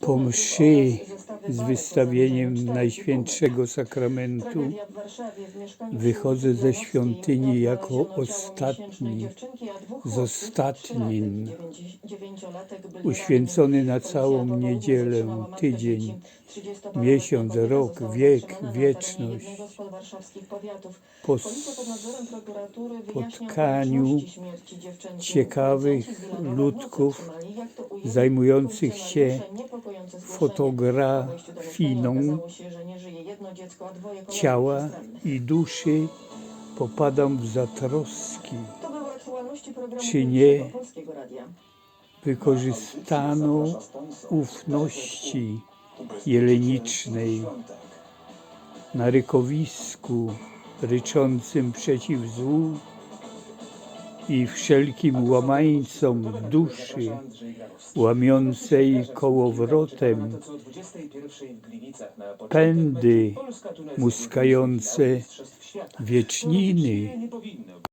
Po mszy z wystawieniem Najświętszego Sakramentu wychodzę ze świątyni jako ostatni z ostatnin, uświęcony na całą niedzielę, tydzień, miesiąc, rok, wiek, wieczność. Po spotkaniu ciekawych ludków zajmujących się fotografiną ciała i duszy. Popadam w zatroski. Czy nie Wykorzystano ufności jelenicznej? Na rykowisku ryczącym przeciw złu i wszelkim łamańcom duszy, łamiącej kołowrotem pędy muskające wieczniny